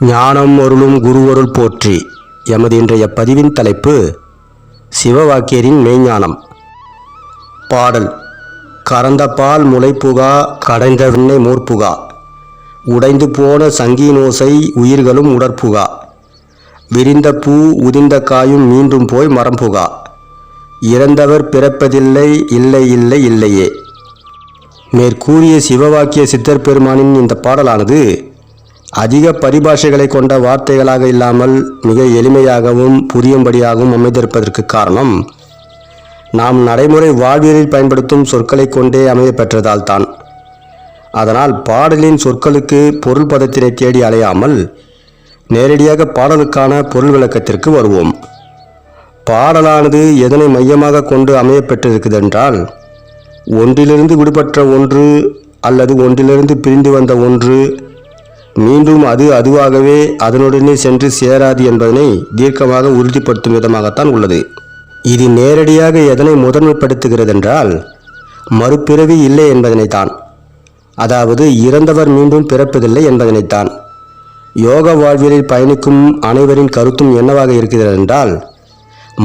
ஞானம் அருளும் குருவருள் போற்றி. எமது இன்றைய பதிவின் தலைப்பு சிவவாக்கியரின் மெய்ஞானம். பாடல் கறந்த பால் முளைப்புகா கடைந்த விண்ணை மூர்ப்புகா. உடைந்து போன சங்கீனோசை உயிர்களும் உடற்புகா. விரிந்த பூ உதிர்ந்த காயும் மீண்டும் போய் மரம்புகா. இறந்தவர் பிறப்பதில்லை இல்லை இல்லை இல்லையே. மேற்கூறிய சிவவாக்கிய சித்தர் பெருமானின் இந்த பாடலானது அதிக பரிபாஷைகளை கொண்ட வார்த்தைகளாக இல்லாமல் மிக எளிமையாகவும் புரியும்படியாகவும் அமைந்திருப்பதற்கு காரணம் நாம் நடைமுறை வாழ்வியலில் பயன்படுத்தும் சொற்களை கொண்டே அமைய பெற்றதால் தான். அதனால் பாடலின் சொற்களுக்கு பொருள் பதத்தினை தேடி அலையாமல் நேரடியாக பாடலுக்கான பொருள் விளக்கத்திற்கு வருவோம். பாடலானது எதனை மையமாக கொண்டு அமைய பெற்றிருக்குதென்றால் ஒன்றிலிருந்து விடுபட்ட ஒன்று அல்லது ஒன்றிலிருந்து பிரிந்து வந்த ஒன்று மீண்டும் அது அதுவாகவே அதனுடனே சென்று சேராது என்பதனை தீர்க்கமாக உறுதிப்படுத்தும் விதமாகத்தான் உள்ளது. இது நேரடியாக எதனை முதன்மைப்படுத்துகிறதென்றால் மறுபிறவி இல்லை என்பதனைத்தான். அதாவது இறந்தவர் மீண்டும் பிறப்பதில்லை என்பதனைத்தான். யோக வாழ்வியலில் பயணிக்கும் அனைவரின் கருத்தும் என்னவாக இருக்கிறது என்றால்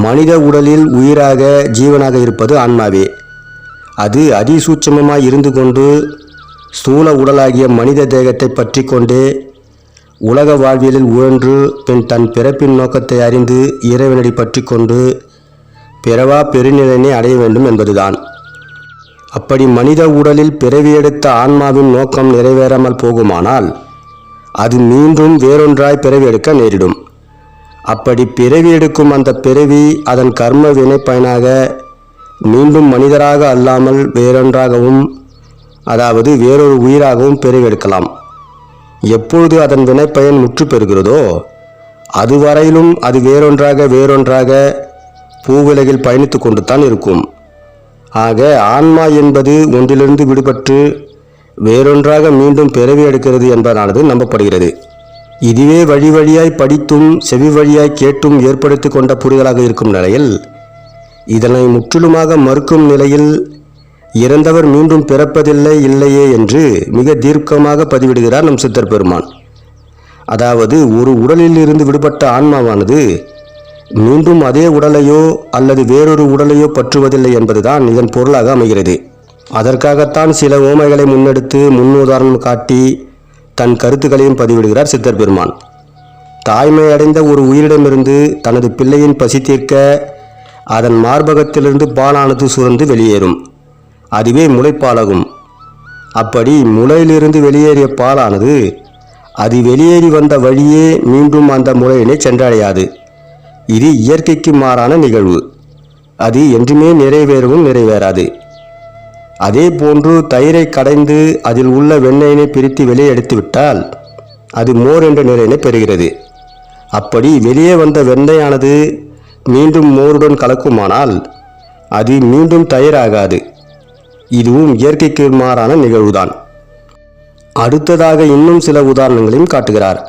மனித உடலில் உயிராக ஜீவனாக இருப்பது ஆன்மாவே. அது அதிசூட்சமமாக இருந்து கொண்டு ஸ்தூல உடலாகிய மனித தேகத்தை பற்றி கொண்டே உலக வாழ்வியலில் உழன்று பின் தன் பிறப்பின் நோக்கத்தை அறிந்து இறைவனடி பற்றி கொண்டு பிறவா பெருநிலையினை அடைய வேண்டும் என்பதுதான். அப்படி மனித உடலில் பிறவியெடுத்த ஆன்மாவின் நோக்கம் நிறைவேறாமல் போகுமானால் அது மீண்டும் வேறொன்றாய் பிறவி எடுக்க நேரிடும். அப்படி பிறவி எடுக்கும் அந்த பிறவி அதன் கர்ம வினை பயனாக மீண்டும் மனிதராக அல்லாமல் வேறொன்றாகவும் அதாவது வேறொரு உயிராகவும் பிறவெடுக்கலாம் எப்பொழுது அதன் வினைப்பயன் முற்று பெறுகிறதோ அதுவரையிலும் அது வேறொன்றாக வேறொன்றாக பூவுலகில் பயணித்து கொண்டு தான் இருக்கும். ஆக ஆன்மா என்பது ஒன்றிலிருந்து விடுபட்டு வேறொன்றாக மீண்டும் பிறவி எடுக்கிறது என்பதானது நம்பப்படுகிறது. இதுவே வழி வழியாய் படித்தும் செவி வழியாய் கேட்டும் ஏற்படுத்தி கொண்ட புரிதலாக இருக்கும் நிலையில் இதனை முற்றிலுமாக மறுக்கும் நிலையில் இறந்தவர் மீண்டும் பிறப்பதில்லை இல்லையே என்று மிக தீர்க்கமாக பதிவிடுகிறார் நம் சித்தர் பெருமான். அதாவது ஒரு உடலில் இருந்து விடுபட்ட ஆன்மாவானது மீண்டும் அதே உடலையோ அல்லது வேறொரு உடலையோ பற்றுவதில்லை என்பதுதான் இதன் பொருளாக அமைகிறது. அதற்காகத்தான் சில ஓமைகளை முன்னெடுத்து முன்னுதாரணம் காட்டி தன் கருத்துக்களையும் பதிவிடுகிறார் சித்தர் பெருமான். தாய்மை அடைந்த ஒரு உயிரிடமிருந்து தனது பிள்ளையின் பசி தீர்க்க அதன் மார்பகத்திலிருந்து பாலானது சுரந்து வெளியேறும். அதுவே முளைப்பாலாகும். அப்படி முளையிலிருந்து வெளியேறிய பாலானது அது வெளியேறி வந்த வழியே மீண்டும் அந்த முளையினை சென்றடையாது. இது இயற்கைக்கு மாறான நிகழ்வு. அது என்றுமே நிறைவேறவும் நிறைவேறாது. அதே போன்று தயிரை கடைந்து அதில் உள்ள வெண்ணெயினை பிரித்து வெளியே எடுத்துவிட்டால் அது மோர் என்ற நிலையினை பெறுகிறது. அப்படி வெளியே வந்த வெண்ணெயானது மீண்டும் மோருடன் கலக்குமானால் அது மீண்டும் தயிராகாது. இதுவும் இயற்கைக்கு மாறான நிகழ்வுதான். அடுத்ததாக இன்னும் சில உதாரணங்களையும் காட்டுகிறார்.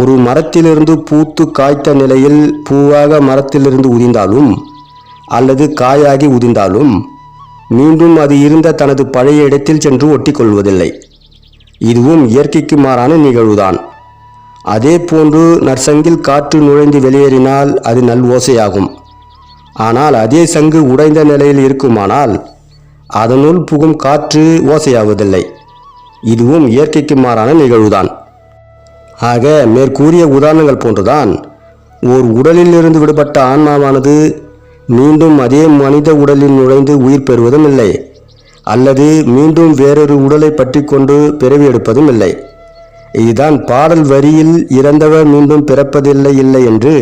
ஒரு மரத்திலிருந்து பூத்து காய்த்த நிலையில் பூவாக மரத்திலிருந்து உதிர்ந்தாலும் அல்லது காயாகி உதிர்ந்தாலும் மீண்டும் அது இருந்த தனது பழைய இடத்தில் சென்று ஒட்டிக்கொள்வதில்லை. இதுவும் இயற்கைக்கு மாறான நிகழ்வுதான். அதே போன்று நற்சங்கில் காற்று நுழைந்து வெளியேறினால் அது நல் ஓசையாகும். ஆனால் அதே சங்கு உடைந்த நிலையில் இருக்குமானால் அதனுள் புகும் காற்று ஓசையாவதில்லை. இதுவும் இயற்கைக்கு மாறான நிகழ்வுதான். ஆக மேற்கூறிய உதாரணங்கள் போன்றுதான் ஓர் உடலில் இருந்து விடுபட்ட ஆன்மாவானது மீண்டும் அதே மனித உடலில் நுழைந்து உயிர் பெறுவதும் இல்லை அல்லது மீண்டும் வேறொரு உடலை பற்றி கொண்டு பிறவி எடுப்பதும் இல்லை. இதுதான் பாடல் வரியில் இறந்தவர் மீண்டும் பிறப்பதில்லை இல்லை என்று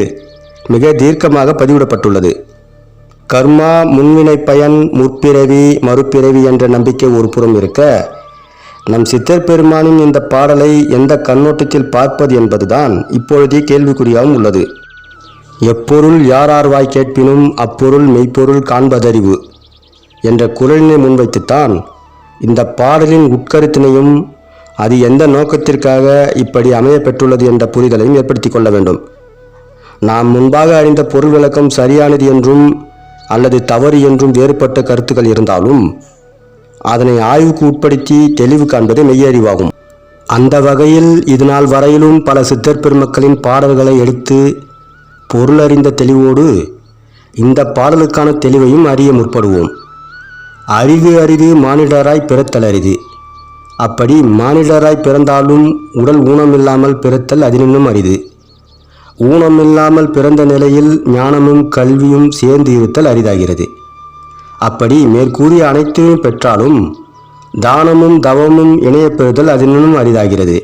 மிக தீர்க்கமாக பதிவிடப்பட்டுள்ளது. கர்மா முன்வினை பயன் முற்பிறவி மறுபிறவி என்ற நம்பிக்கை ஒரு புறம் இருக்க நம் சித்தர் பெருமானின் இந்த பாடலை எந்த கண்ணோட்டத்தில் பார்ப்பது என்பதுதான் இப்பொழுதே கேள்விக்குறியாகவும் உள்ளது. எப்பொருள் யார் வாய் கேட்பினும் அப்பொருள் மெய்ப்பொருள் காண்பதறிவு என்ற குரலினை முன்வைத்துத்தான் இந்த பாடலின் உட்கருத்தினையும் அது எந்த நோக்கத்திற்காக இப்படி அமைய பெற்றுள்ளது என்ற புரிதலையும் ஏற்படுத்திக் கொள்ள வேண்டும். நாம் முன்பாக அறிந்த பொருள் விளக்கம் சரியானது என்றும் அல்லது தவறு என்றும் வேறுபட்ட கருத்துக்கள் இருந்தாலும் அதனை ஆய்வுக்கு உட்படுத்தி தெளிவு காண்பது மெய்யறிவாகும். அந்த வகையில் இதுநாள் வரையிலும் பல சித்தர் பெருமக்களின் பாடல்களை எடுத்து பொருளறிந்த தெளிவோடு இந்த பாடலுக்கான தெளிவையும் அறிய முற்படுவோம். அறிவு அறிவு மானிடராய் பிறத்தல் அரிது. அப்படி மானிடராய் பிறந்தாலும் உடல் ஊனமில்லாமல் பிறத்தல் அதினின்னும் அரிது. ஊனமில்லாமல் பிறந்த நிலையில் ஞானமும் கல்வியும் சேர்ந்து இருத்தல் அரிதாகிறது. அப்படி மேற்கூறிய அனைத்தையும் பெற்றாலும் தானமும் தவமும் இணையப்பெறுதல் அதனும் அரிதாகிறது.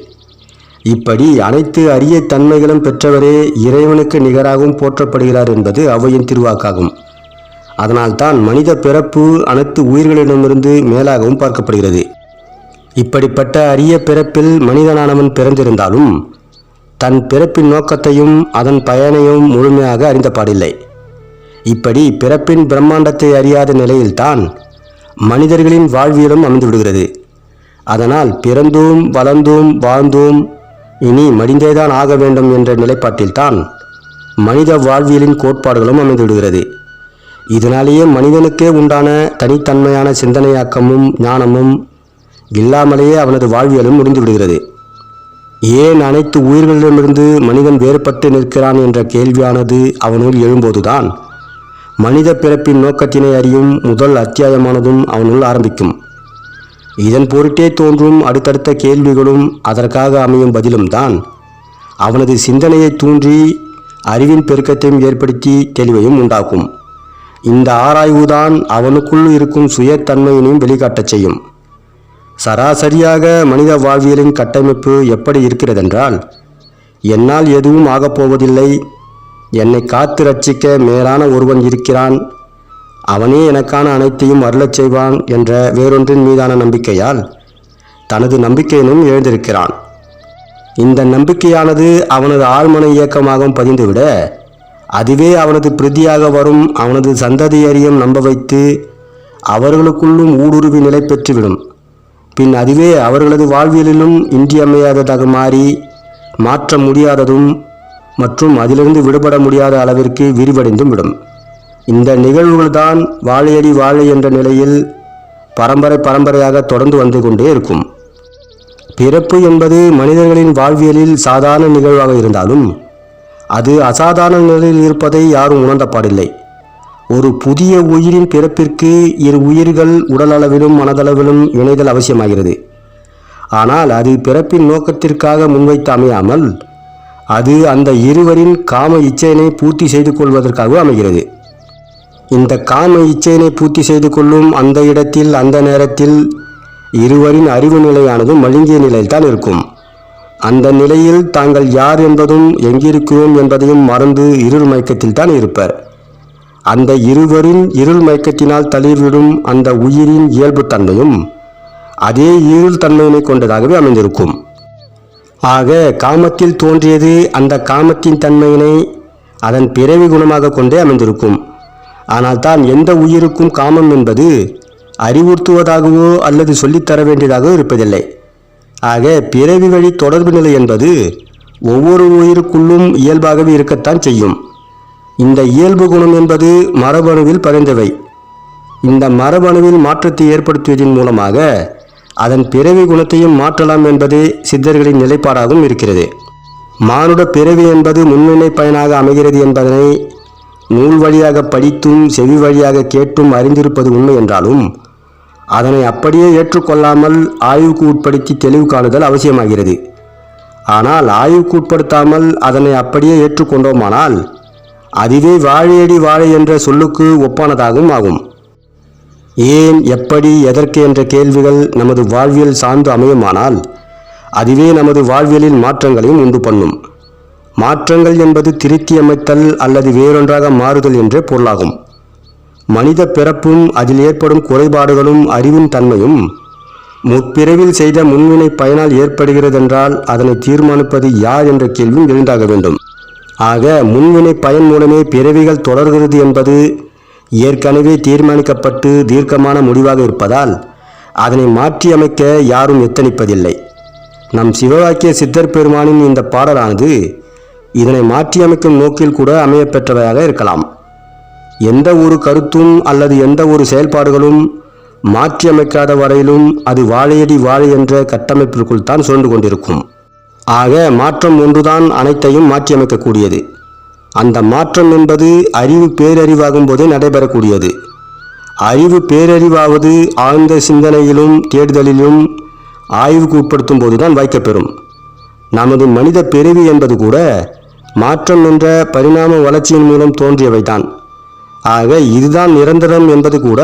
இப்படி அனைத்து அரிய தன்மைகளும் பெற்றவரே இறைவனுக்கு நிகராகவும் போற்றப்படுகிறார் என்பது அவையின் திருவாக்காகும். அதனால்தான் மனித பிறப்பு அனைத்து உயிர்களிடமிருந்து மேலாகவும் பார்க்கப்படுகிறது. இப்படிப்பட்ட அரிய பிறப்பில் மனிதனானவன் பிறந்திருந்தாலும் தன் பிறப்பின் நோக்கத்தையும் அதன் பயனையும் முழுமையாக அறிந்த பாடில்லை. இப்படி பிறப்பின் பிரம்மாண்டத்தை அறியாத நிலையில்தான் மனிதர்களின் வாழ்வியலும் அமைந்து விடுகிறது. அதனால் பிறந்தோம் வளர்ந்தோம் வாழ்ந்தோம் இனி மடிந்தேதான் ஆக வேண்டும் என்ற நிலைப்பாட்டில்தான் மனித வாழ்வியலின் கோட்பாடுகளும் அமைந்து விடுகிறது. இதனாலேயே மனிதனுக்கே உண்டான தனித்தன்மையான சிந்தனையாக்கமும் ஞானமும் இல்லாமலேயே அவனது வாழ்வியலும் முடிந்து விடுகிறது. ஏன் அனைத்து உயிர்களிடமிருந்து மனிதன் வேறுபட்டு நிற்கிறான் என்ற கேள்வியானது அவனுள் எழும்போதுதான். மனித பிறப்பின் நோக்கத்தினை அறியும் முதல் அத்தியாயமானதும் அவனுள் ஆரம்பிக்கும். இதன் பொருட்டே தோன்றும் அடுத்தடுத்த கேள்விகளும் அதற்காக அமையும் பதிலும் தான் அவனது சிந்தனையை தூன்றி அறிவின் பெருக்கத்தையும் ஏற்படுத்தி தெளிவையும் உண்டாக்கும். இந்த ஆராய்வுதான் அவனுக்குள் இருக்கும் சுயத்தன்மையினையும் வெளிக்காட்டச் செய்யும். சராசரியாக மனித வாழ்வியலின் கட்டமைப்பு எப்படி இருக்கிறதென்றால் என்னால் எதுவும் ஆகப்போவதில்லை என்னை காத்து ரட்சிக்க மேலான ஒருவன் இருக்கிறான். அவனே எனக்கான அனைத்தையும் அருளச் செய்வான் என்ற வேறொன்றின் மீதான நம்பிக்கையால் தனது நம்பிக்கையினும் எழுந்திருக்கிறான். இந்த நம்பிக்கையானது அவனது ஆழ்மன இயக்கமாகவும் பதிந்துவிட அதுவே அவனது பிரதியாக வரும் அவனது சந்ததியரையும் நம்ப வைத்து அவர்களுக்குள்ளும் ஊடுருவி நிலை பெற்றுவிடும் பின் அதுவே அவர்களது வாழ்வியலிலும் இன்றியமையாததாக மாறி மாற்ற முடியாததும் மற்றும் அதிலிருந்து விடுபட முடியாத அளவிற்கு விரிவடைந்தும் விடும். இந்த நிகழ்வுகள்தான் வாழையடி வாழை என்ற நிலையில் பரம்பரை பரம்பரையாக தொடர்ந்து வந்து கொண்டே இருக்கும். பிறப்பு என்பது மனிதர்களின் வாழ்வியலில் சாதாரண நிகழ்வாக இருந்தாலும் அது அசாதாரண நிலையில் இருப்பதை யாரும் உணர்ந்தப்பாடில்லை ஒரு புதிய உயிரின் பிறப்பிற்கு இரு உயிர்கள் உடலளவிலும் மனதளவிலும் இணைதல் அவசியமாகிறது. ஆனால் அது பிறப்பின் நோக்கத்திற்காக முன்வைத்து அமையாமல் அது அந்த இருவரின் காம இச்சையினை பூர்த்தி செய்து கொள்வதற்காக அமைகிறது. இந்த காம இச்சையினை பூர்த்தி செய்து கொள்ளும் அந்த இடத்தில் அந்த நேரத்தில் இருவரின் அறிவு நிலையானது மழுங்கிய நிலையில்தான் இருக்கும். அந்த நிலையில் தாங்கள் யார் என்பதும் எங்கிருக்கிறோம் என்பதையும் மறந்து இருள் மயக்கத்தில் தான் இருப்பர். அந்த இருவரின் இருள் மயக்கத்தினால் தளிர்விடும் அந்த உயிரின் இயல்பு தன்மையும் அதே இருள் தன்மையினை கொண்டதாகவே அமைந்திருக்கும். ஆக காமத்தில் தோன்றியது அந்த காமத்தின் தன்மையினை அதன் பிறவி குணமாக கொண்டே அமைந்திருக்கும். ஆனால் தான் எந்த உயிருக்கும் காமம் என்பது அறிவுறுத்துவதாகவோ அல்லது சொல்லித்தர வேண்டியதாகவோ இருப்பதில்லை. ஆக பிறவி வழி தொடர்பு நிலை என்பது ஒவ்வொரு உயிருக்குள்ளும் இயல்பாகவே இருக்கத்தான் செய்யும். இந்த இயல்பு குணம் என்பது மரபணுவில் பதிந்தவை. இந்த மரபணுவில் மாற்றத்தை ஏற்படுத்துவதன் மூலமாக அதன் பிறவி குணத்தையும் மாற்றலாம் என்பது சித்தர்களின் நிலைப்பாடாகவும் இருக்கிறது. மானுட பிறவி என்பது முன்னிலை பயனாக அமைகிறது என்பதனை நூல் வழியாக படித்தும் செவி வழியாக கேட்டும் அறிந்திருப்பது உண்மை என்றாலும் அதனை அப்படியே ஏற்றுக்கொள்ளாமல் ஆய்வுக்கு உட்படுத்தி தெளிவு காணுதல் அவசியமாகிறது. ஆனால் ஆய்வுக்கு உட்படுத்தாமல் அதனை அப்படியே ஏற்றுக்கொண்டோமானால் அதுவே வாழையடி வாழை என்ற சொல்லுக்கு ஒப்பானதாகவும் ஆகும். ஏன் எப்படி எதற்கு என்ற கேள்விகள் நமது வாழ்வியல் சார்ந்து அமையுமானால் அதுவே நமது வாழ்வியலில் மாற்றங்களையும் உண்டு பண்ணும். மாற்றங்கள் என்பது திருத்தி அமைத்தல் அல்லது வேறொன்றாக மாறுதல் என்றே பொருளாகும். மனித பிறப்பும் அதில் ஏற்படும் குறைபாடுகளும் அறிவின் தன்மையும் முற்பிறவில் செய்த முன்வினை பயனால் ஏற்படுகிறதென்றால் அதனை தீர்மானிப்பது யார் என்ற கேள்வியும் எழுந்தாக வேண்டும். ஆக முன்வினை பயன் மூலமே பிறவிகள் தொடர்கிறது என்பது ஏற்கனவே தீர்மானிக்கப்பட்டு தீர்க்கமான முடிவாக இருப்பதால் அதனை மாற்றியமைக்க யாரும் எத்தனிப்பதில்லை. நம் சிவவாக்கிய சித்தர் பெருமானின் இந்த பாடலானது இதனை மாற்றியமைக்கும் நோக்கில் கூட அமையப்பெற்றவையாக இருக்கலாம். எந்த ஒரு கருத்தும் அல்லது எந்த ஒரு செயல்பாடுகளும் மாற்றியமைக்காத வரையிலும் அது வாழையடி வாழை என்ற கட்டமைப்பிற்குள் தான் சுழண்டு கொண்டிருக்கும். ஆக மாற்றம் ஒன்றுதான் அனைத்தையும் மாற்றியமைக்கக்கூடியது. அந்த மாற்றம் என்பது அறிவு பேரறிவாகும் போதே நடைபெறக்கூடியது. அறிவு பேரறிவாவது ஆழ்ந்த சிந்தனையிலும் தேடுதலிலும் ஆய்வுக்கு உட்படுத்தும் போதுதான் வாய்க்கப்பெறும். நமது மனித பிறவி என்பது கூட மாற்றம் என்ற பரிணாம வளர்ச்சியின் மூலம் தோன்றியவைதான். ஆக இதுதான் நிரந்தரம் என்பது கூட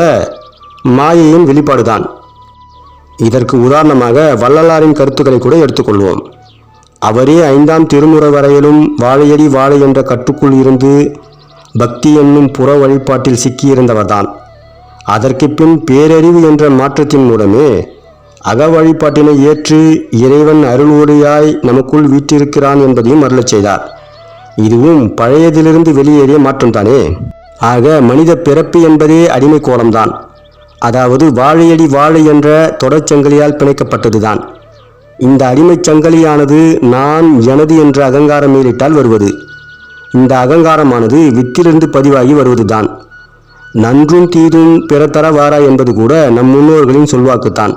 மாயையின் வெளிப்பாடுதான். இதற்கு உதாரணமாக வள்ளலாரின் கருத்துக்களை கூட எடுத்துக்கொள்வோம். அவரே ஐந்தாம் திருமுறை வரையிலும் வாழையடி வாழை என்ற கட்டுக்குள் இருந்து பக்தி என்னும் புற வழிபாட்டில் சிக்கியிருந்தவர்தான். அதற்கு பின் பேரறிவு என்ற மாற்றத்தின் மூலமே அக வழிபாட்டினை ஏற்று இறைவன் அருள்வொளியாய் நமக்குள் வீற்றிருக்கிறான் என்பதையும் அருளச் செய்தார். இதுவும் பழையதிலிருந்து வெளியேறிய மாற்றம்தானே? ஆக மனித பிறப்பு என்பதே அடிமை கோலம்தான். அதாவது வாழையடி வாழை என்ற தொடர்ச்சங்கிலியால் பிணைக்கப்பட்டதுதான். இந்த அடிமைச் சங்கலியானது நான் எனது என்ற அகங்காரம் மேலிட்டால் வருவது. இந்த அகங்காரமானது வித்திலிருந்து பதிவாகி வருவதுதான். நன்றும் தீதும் பிறத்தர வாரா என்பது கூட நம் முன்னோர்களின் சொல்வாக்குத்தான்.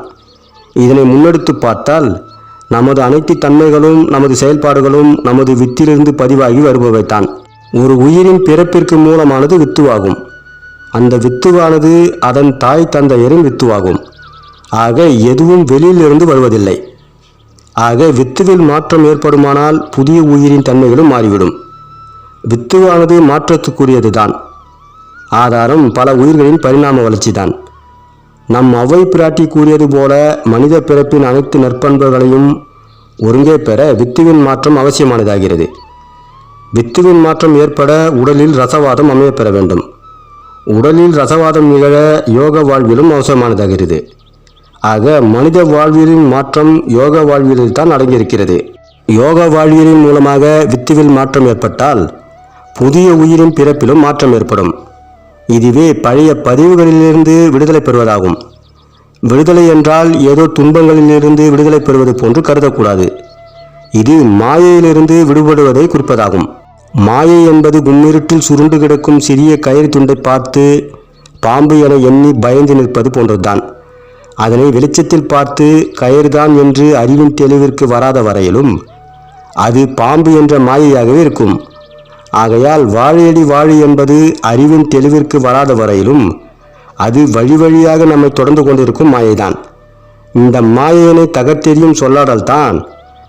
இதனை முன்னெடுத்து பார்த்தால் நமது அனைத்து தன்மைகளும் நமது செயல்பாடுகளும் நமது வித்திலிருந்து பதிவாகி வருபவைத்தான். ஒரு உயிரின் பிறப்பிற்கு மூலமானது வித்துவாகும். அந்த வித்துவானது அதன் தாய் தந்தையரின் வித்துவாகும். ஆக எதுவும் வெளியிலிருந்து வருவதில்லை. ஆக வித்துவில் மாற்றம் ஏற்படுமானால் புதிய உயிரின் தன்மைகளும் மாறிவிடும். வித்துவானது மாற்றத்துக்குரியது தான் ஆதாரம் பல உயிர்களின் பரிணாம வளர்ச்சி தான் நம் அவை பிராட்டி கூறியது போல மனித பிறப்பின் அனைத்து நற்பண்புகளையும் ஒருங்கே பெற வித்துவின் மாற்றம் அவசியமானதாகிறது. வித்துவின் மாற்றம் ஏற்பட உடலில் ரசவாதம் அமையப்பெற வேண்டும். உடலில் ரசவாதம் நிகழ யோக வாழ்விலும் அவசியமானதாகிறது. ஆக மனித வாழ்வியலின் மாற்றம் யோக வாழ்வியலில் தான் அடங்கியிருக்கிறது. யோக வாழ்வியலின் மூலமாக வித்துவில் மாற்றம் ஏற்பட்டால் புதிய உயிரின் பிறப்பிலும் மாற்றம் ஏற்படும். இதுவே பழைய பதிவுகளிலிருந்து விடுதலை பெறுவதாகும். விடுதலை என்றால் ஏதோ துன்பங்களிலிருந்து விடுதலை பெறுவது போன்று கருதக்கூடாது. இது மாயையிலிருந்து விடுபடுவதை குறிப்பதாகும். மாயை என்பது கும்மிருட்டில் சுருண்டு கிடக்கும் சிறிய கயிறு துண்டை பார்த்து பாம்பு என எண்ணி பயந்து நிற்பது போன்றதுதான். அதனை வெளிச்சத்தில் பார்த்து கயிறுதான் என்று அறிவின் தெளிவிற்கு வராத வரையிலும் அது பாம்பு என்ற மாயையாகவே இருக்கும். ஆகையால் வாழையடி வாழி என்பது அறிவின் தெளிவிற்கு வராத வரையிலும் அது வழி வழியாக நம்மை தொடர்ந்து கொண்டிருக்கும் மாயைதான். இந்த மாயையினை தகர்த்தெறியும் சொல்லாடல்தான்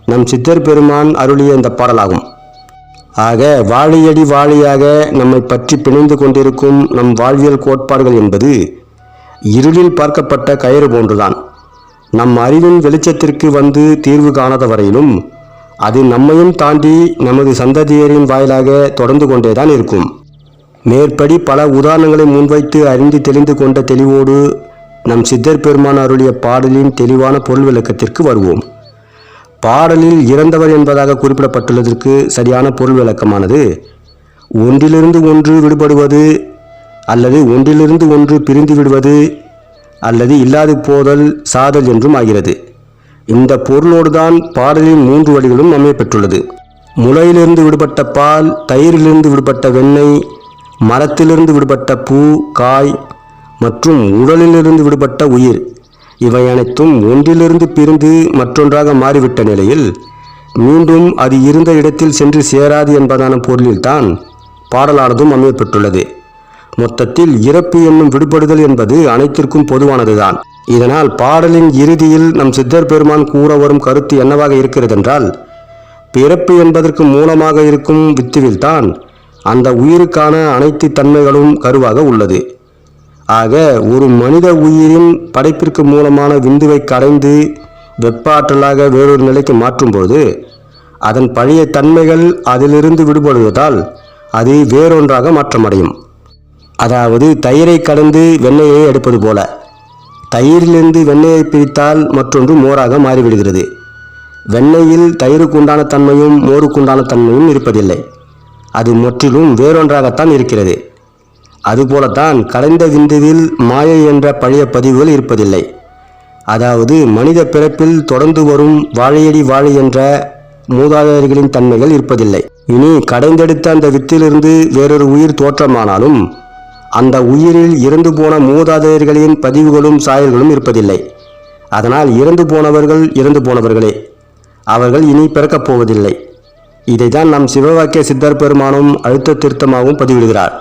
நம் சித்தர் பெருமான் அருளிய இந்த பாடலாகும். ஆக வாழையடி வாழியாக நம்மை பற்றி பிணைந்து கொண்டிருக்கும் நம் வாழ்வியல் கோட்பாடுகள் என்பது இருளில் பார்க்கப்பட்ட கயிறு போன்றுதான். நம் அறிவின் வெளிச்சத்திற்கு வந்து தீர்வு காணாத வரையிலும் அது நம்மையும் தாண்டி நமது சந்ததியரின் வாயிலாக தொடர்ந்து கொண்டேதான் இருக்கும். மேற்படி பல உதாரணங்களை முன்வைத்து அறிந்து தெளிந்து கொண்ட தெளிவோடு நம் சித்தர் பெருமான் அருளிய பாடலின் தெளிவான பொருள் விளக்கத்திற்கு வருவோம். பாடலில் இறந்தவர் என்பதாக குறிப்பிடப்பட்டுள்ளதற்கு சரியான பொருள் விளக்கமானது ஒன்றிலிருந்து ஒன்று விடுபடுவது அல்லது ஒன்றிலிருந்து ஒன்று பிரிந்து விடுவது அல்லது இல்லாது போதல் சாதல் என்றும் ஆகிறது. இந்த பொருளோடு தான் பாடலின் மூன்று வழிகளும் அமையப்பெற்றுள்ளது முளையிலிருந்து விடுபட்ட பால் தயிரிலிருந்து விடுபட்ட வெண்ணெய் மரத்திலிருந்து விடுபட்ட பூ காய் மற்றும் உடலிலிருந்து விடுபட்ட உயிர். இவை அனைத்தும் ஒன்றிலிருந்து பிரிந்து மற்றொன்றாக மாறிவிட்ட நிலையில் மீண்டும் அது இருந்த இடத்தில் சென்று சேராது என்பதான பொருளில்தான் பாடலானதும் அமையப்பெற்றுள்ளது. மொத்தத்தில் இறப்பு என்னும் விடுபடுதல் என்பது அனைத்திற்கும் பொதுவானதுதான். இதனால் பாடலின் இறுதியில் நம் சித்தர் பெருமான் கூற வரும் கருத்து என்னவாக இருக்கிறதென்றால் பிறப்பு என்பதற்கு மூலமாக இருக்கும் வித்துவில்தான் அந்த உயிருக்கான அனைத்து தன்மைகளும் கருவாக உள்ளது. ஆக ஒரு மனித உயிரின் படைப்பிற்கு மூலமான விந்துவை கடைந்து வெப்ப ஆற்றலாக வேறொரு நிலைக்கு மாற்றும்போது அதன் பழைய தன்மைகள் அதிலிருந்து விடுபடுவதால் அது வேறொன்றாக மாற்றமடையும். அதாவது தயிரை கடந்து வெண்ணெயை எடுப்பது போல. தயிரிலிருந்து வெண்ணெயை பிரித்தால் மற்றொன்று மோராக மாறிவிடுகிறது. வெண்ணெயில் தயிருக்கு உண்டான தன்மையும் மோருக்குண்டான தன்மையும் இருப்பதில்லை. அது முற்றிலும் வேறொன்றாகத்தான் இருக்கிறது. அதுபோலத்தான் கலைந்த விந்துவில் மாயை என்ற பழைய பதிவுகள் இருப்பதில்லை. அதாவது மனித பிறப்பில் தொடர்ந்து வரும் வாழையடி வாழை என்ற மூதாதையர்களின் தன்மைகள் இருப்பதில்லை. இனி கடைந்தெடுத்த அந்த வித்திலிருந்து வேறொரு உயிர் தோற்றமானாலும் அந்த உயிரில் இறந்து போன மூதாதையர்களின் பதிவுகளும் சாயல்களும் இருப்பதில்லை. அதனால் இறந்து போனவர்கள் இறந்து போனவர்களே அவர்கள் இனி பிறக்கப் போவதில்லை. இதைதான் நம் சிவவாக்கிய சித்தர் பெருமானும் அழுத்த திருத்தமாகவும் பதிவிடுகிறார்.